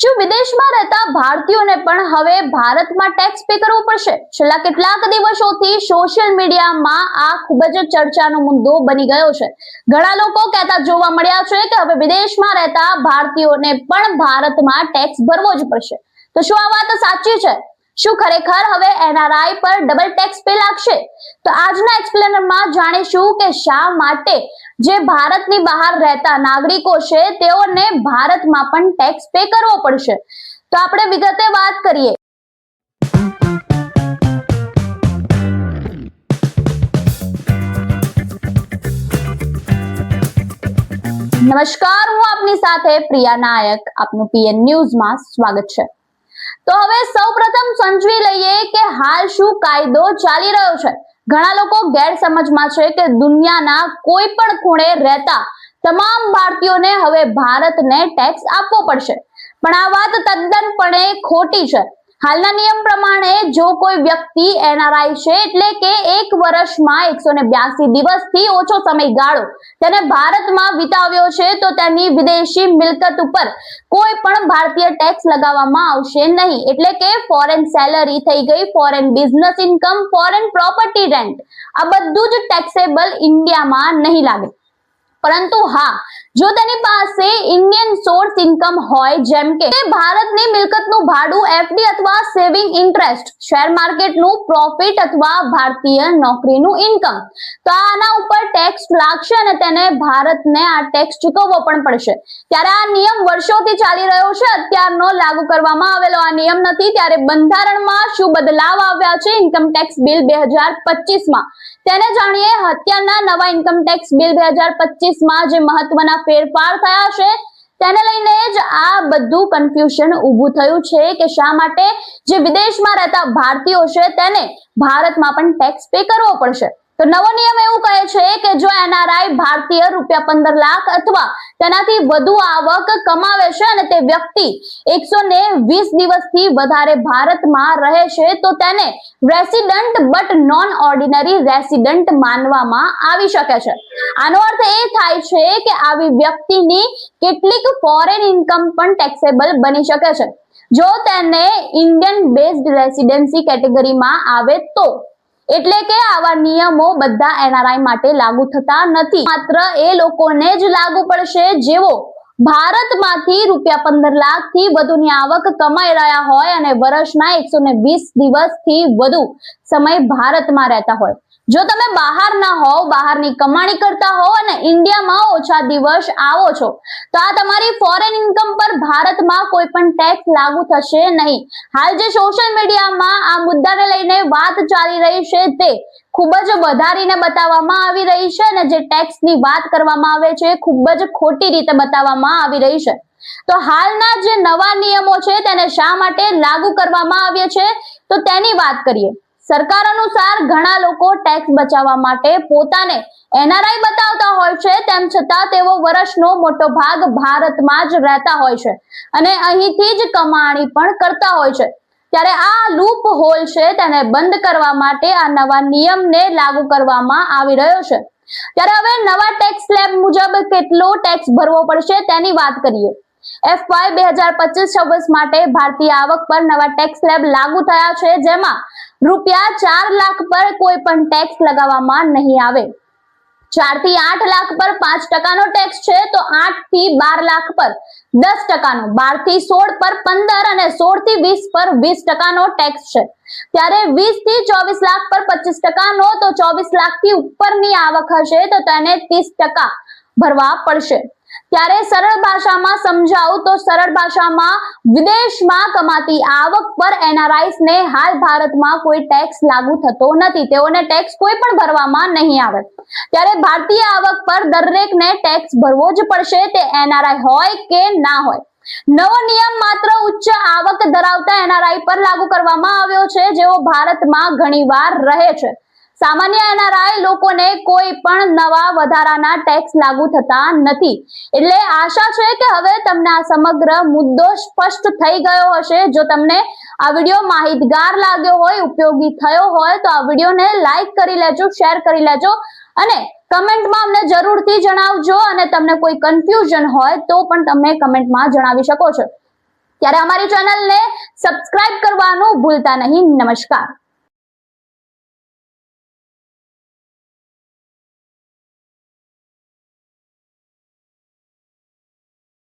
શું વિદેશમાં રહેતા ભારતીયોને પણ હવે ભારતમાં ટેક્સ પે કરવો પડશે? છેલ્લા કેટલાક દિવસોથી સોશિયલ મીડિયામાં આ ખૂબ જ ચર્ચાનો મુદ્દો બની ગયો છે. ઘણા લોકો કહેતા જોવા મળ્યા છે કે હવે વિદેશમાં રહેતા ભારતીયોને પણ ભારતમાં ટેક્સ ભરવો જ પડશે. તો શું આ વાત સાચી છે? શું ખરેખર હવે એનઆરઆઈ પર ડબલ ટેક્સ પે લાગશે? તો આજના એક્સપ્લેનરમાં જાણીશું કે શા માટે જે ભારતની બહાર રહેતા નાગરિકો છે, તેઓને ભારતમાં પણ ટેક્સ પે કરવો પડશે. તો આપણે વિગતે વાત કરીએ. નમસ્કાર, હું આપની સાથે પ્રિયા નાયક. આપનું પીએન ન્યૂઝમાં સ્વાગત છે. તો હવે સૌપ્રથમ સમજવી લઈએ કે હાલ શું કાયદો ચાલી રહ્યો છે. ઘણા લોકો ગેરસમજમાં છે કે દુનિયાના કોઈ પણ ખૂણે રહેતા તમામ ભારતીયોને હવે ભારતને ટેક્સ આપવો પડશે. પણ આ વાત તદ્દનપણે ખોટી છે. હાલના નિયમ પ્રમાણે જો કોઈ વ્યક્તિ એનઆરઆઈ છે, એટલે કે એક વર્ષમાં એકસો ને બ્યાસી દિવસથી ઓછો સમયગાળો તેને ભારતમાં વિતાવ્યો છે, તો તેની વિદેશી મિલકત ઉપર કોઈ પણ ભારતીય ટેક્સ લગાવવામાં આવશે નહીં. એટલે કે ફોરેન સેલરી થઈ ગઈ foreign business income foreign property rent આ બધું જ ટેક્સેબલ ઇન્ડિયામાં નહીં લાગે. પરંતુ હા, જો તેની પાસે ઇન્ડિયન સોર્સ ઇન્કમ હોય જેમ કે ભારતની મિલકતનું ભાડું એફડી અથવા સેવિંગ ઇન્ટરેસ્ટ શેર માર્કેટનું પ્રોફિટ અથવા ભારતીય નોકરીનું ઇન્કમ તો આના ઉપર ટેક્સ લાગશે અને તેને ભારતને આ ટેક્સ ચૂકવવો પણ પડશે. ત્યારે આ નિયમ વર્ષોથી ચાલી રહ્યો છે. અત્યારનો લાગુ કરવામાં આવેલો આ નિયમ નથી. ત્યારે બંધારણમાં શું બદલાવ આવ્યા છે? ઇન્કમ ટેક્સ બિલ બે હજાર પચીસમાં. તેને જાણીએ, અત્યારના નવા ઇન્કમ ટેક્સ બિલ બે હજાર પચીસમાં જે મહત્વના ફેરફાર થયા છે તેને લઈને જ આ બધું કન્ફ્યુઝન ઊભું થયું છે કે શા માટે જે વિદેશમાં રહેતા ભારતીયો છે તેને ભારતમાં પણ ટેક્સ પે કરવો પડશે. તો નવો નિયમ એવું કહે છે કે જો એનઆરઆઈ ભારતીય રૂપિયા પંદર લાખ અથવા તેનાથી વધુ આવક કમાવે છે અને તે વ્યક્તિ એકસો વીસ દિવસથી વધારે ભારતમાં રહે છે, તો તેને resident but non ordinary resident માનવામાં આવી શકે છે. આનો અર્થ એ થાય છે કે આવી વ્યક્તિની કેટલીક ફોરેન ઇન્કમ પણ ટેક્સેબલ બની શકે છે. જો તેને ઇન્ડિયન બેઝડ રેસિડેન્સી કેટેગરીમાં આવે તો એટલે કે આવા નિયમો બધા એનઆરઆઈ માટે લાગુ થતા નથી. માત્ર એ લોકોને જ લાગુ પડશે જેવો ભારતમાંથી રૂપિયા પંદર લાખથી વધુની આવક કમાઈ રહ્યા હોય અને વર્ષના એકસો વીસ દિવસથી વધુ સમય ભારતમાં રહેતા હોય. જો તમે બહાર ના હોવ, બહારની કમાણી કરતા હોવ અને ઇન્ડિયામાં ઓછા દિવસ આવો છો, તો આ તમારી ફોરેન ઇન્કમ પર ભારતમાં કોઈ પણ ટેક્સ લાગુ થશે નહીં. હાલ જે સોશિયલ મીડિયામાં આ મુદ્દાને લઈને વાત ચાલી રહી છે તે ખૂબ જ વધારીને બતાવવામાં આવી રહી છે અને જે ટેક્સની વાત કરવામાં આવે છે ખૂબ જ ખોટી રીતે બતાવવામાં આવી રહી છે. તો હાલના જે નવા નિયમો છે તેને શા માટે લાગુ કરવામાં આવ્યા છે? તો તેની વાત કરીએ. સરકાર અનુસાર ઘણા લોકો ટેક્સ બચાવવા માટે પોતાને એનઆરઆઈ બતાવતા હોય છે. તેમ છતાં તેઓ વર્ષનો મોટો ભાગ ભારતમાં જ રહેતા હોય છે અને અહીંથી જ કમાણી પણ કરતા હોય છે. ત્યારે આ લૂપ હોલ છે તેને બંધ કરવા માટે આ નવા નિયમને લાગુ કરવામાં આવી રહ્યો છે. ત્યારે હવે નવા ટેક્સ સ્લેબ મુજબ કેટલો ટેક્સ ભરવો પડશે તેની વાત કરીએ. એફવાય બે હજાર પચીસ છવ્વીસ માટે ભારતીય આવક પર નવા ટેક્સ સ્લેબ લાગુ થયા છે. જેમાં રૂપિયા ચાર લાખ પર કોઈ પણ ટેક્સ લગાવવામાં નહીં આવે. ચારથી આઠ લાખ પર પાંચ ટકાનો ટેક્સ છે તો આઠથી બાર લાખ પર દસ ટકાનો. બારથી સોળ પર પંદર અને સોળથી વીસ પર વીસ ટકાનો ટેક્સ છે. ત્યારે વીસથી ચોવીસ લાખ પર પચીસ ટકાનો તો ચોવીસ લાખથી ઉપરની આવક હશે તો તેને ત્રીસ ટકા ભરવા પડશે. ત્યારે સરળ ભાષામાં સમજાવું તો સરળ ભાષામાં વિદેશમાં કમાતી આવક પર એનઆરઆઈસ ને હાલ ભારતમાં કોઈ ટેક્સ લાગુ થતો નથી. તેઓને ટેક્સ કોઈ પણ ભરવામાં નહીં આવે. ત્યારે ભારતીય આવક પર દરેકને ટેક્સ ભરવો જ પડશે તે એનઆરઆઈ હોય કે ના હોય. નવો નિયમ માત્ર ઉચ્ચ આવક ધરાવતા એનઆરઆઈ પર લાગુ કરવામાં આવ્યો છે. જેઓ ભારતમાં ઘણીવાર રહે છે. સામાન્ય એનઆરઆઈ લોકોને કોઈ પણ નવા વધારાના ટેક્સ લાગુ થતા નથી. એટલે આશા છે કે હવે તમને આ સમગ્ર મુદ્દો સ્પષ્ટ થઈ ગયો હશે. જો તમને આ વીડિયો માહિતગાર લાગ્યો હોય, ઉપયોગી થયો હોય, તો આ વિડીયોને લાઈક કરી લેજો, શેર કરી લેજો અને કમેન્ટમાં અમને જરૂરથી જણાવજો. અને તમને કોઈ કન્ફ્યુઝન હોય, તો પણ તમે કમેન્ટમાં જણાવી શકો છો. ત્યારે અમારી ચેનલને સબસ્ક્રાઇબ કરવાનું ભૂલતા નહીં. નમસ્કાર.